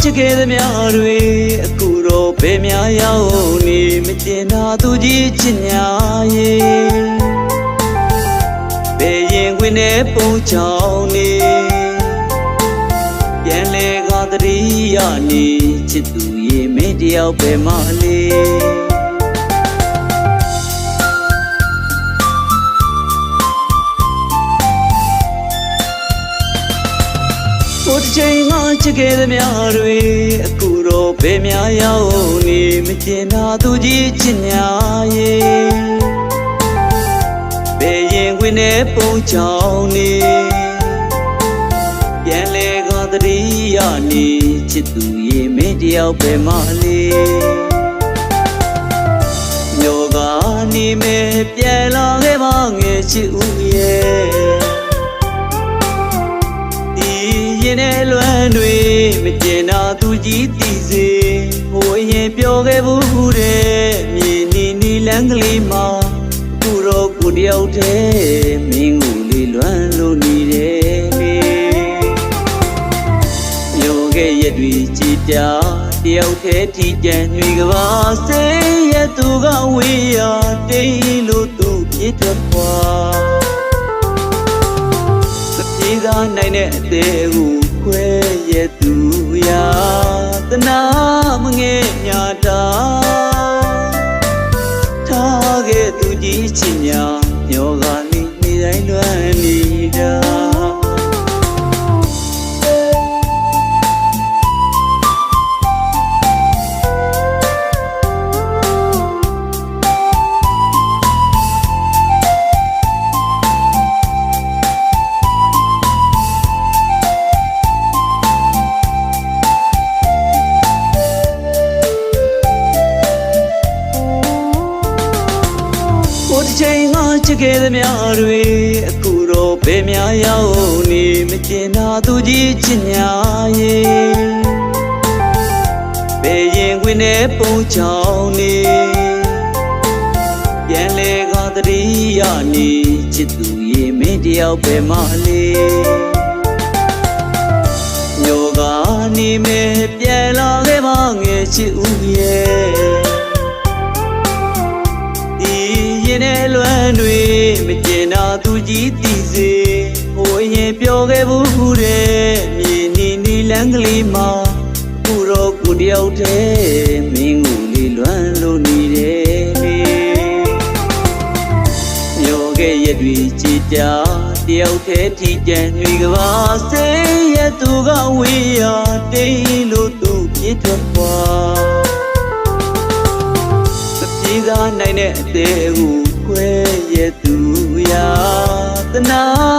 ချစ်ခဲ့သမျှတွေအခုတော့ဘယ်များရောက်နေမကျင်သာသူကြီးချစ်ညာရဲ့ဘယ်ရင်ခွင်နဲ့ပုံချောင်းနေပြန်လေကတတိယနေချစ်သူရဲ့မင်းတယောက်ပဲမလေး ချိန်မှချစ်ခဲ့သမျှတွေအခုတော့ဘယ်များရောက်နေမကျင်သာသူကြီးချစ်ညာရဲ့ဘယ်ရင်ခွင်နဲ့ပုံချောင်းနေပြန်လေကတတိယနေချစ်သူရဲ့မင်းတယောက်ပဲမလေး ရင်ထဲလွမ်းတွေမကျင်တာသူကြီးတည်စေဟိုရင်ပြောခဲ့ဘူးတဲ့မြေနီနီလန်းကလေးမှာခုတော့ကိုတယောက်တည်းမင်းကိုလေးလွမ်းလို့နေတယ်လေညိုခဲ့ရက်တွေကြည်တာတယောက်တည်းထီကြံညွေကပါစေရသူကဝေးရတိတ်လို့သူပြစ်ထွက်သွားစပြေးသားနိုင်တဲ့အသေးကို ခွဲရသူရာတနာမငဲ့ညာတာထားခဲ့သူကြီးချင်ညာ စ်ခဲ့သမျှတွေအခုတော့ဘယ်များရောက်နေမကျင်သာသူကြီးချစ်ညာရဲ့ဘယ်ရင်ခွင်နဲ့ပုံချောင်းနေပြန်လေကတတိယနေချစ်သူရဲ့မင်းတယောက်ပဲမလေးညောကနေမဲ့ပြန်လာခဲ့ပါငယ်ချစ်ဦးရဲ့ဒီရင်ထဲလွ မ်းတွေမကျင်တာသူကြီးတည်စေဟိုရင်ပြောခဲ့ဘူးတဲ့မြေနီနီလန်းကလေးမှာခုတော့ကိုတယောက်တည်းမင်းကိုလေးလွမ်းလို့နေတယ်လေညောခဲ့ရက်တွေကြည်တာတယောက်တည်းထီကြံညွေကပါစေရသူကဝေးရတိတ်လို့သူပြစ်ထွက်သွားစပြေးသားနိုင်တဲ့အသေးကိုခွဲရသူရာ တ